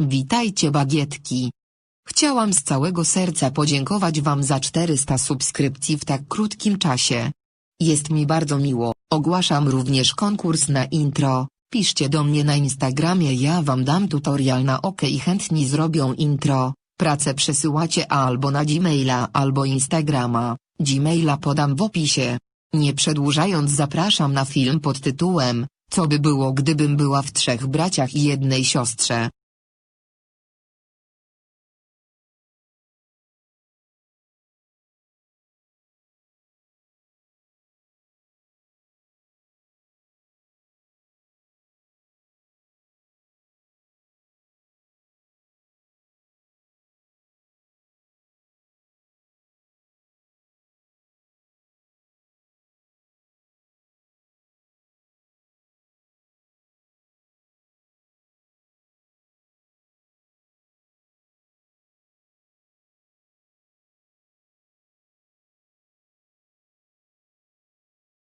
Witajcie bagietki. Chciałam z całego serca podziękować Wam za 400 subskrypcji w tak krótkim czasie. Jest mi bardzo miło, ogłaszam również konkurs na intro, piszcie do mnie na Instagramie ja Wam dam tutorial na OK i chętni zrobią intro, pracę przesyłacie albo na Gmaila albo Instagrama, Gmaila podam w opisie. Nie przedłużając zapraszam na film pod tytułem Co by było gdybym była w trzech braciach i jednej siostrze.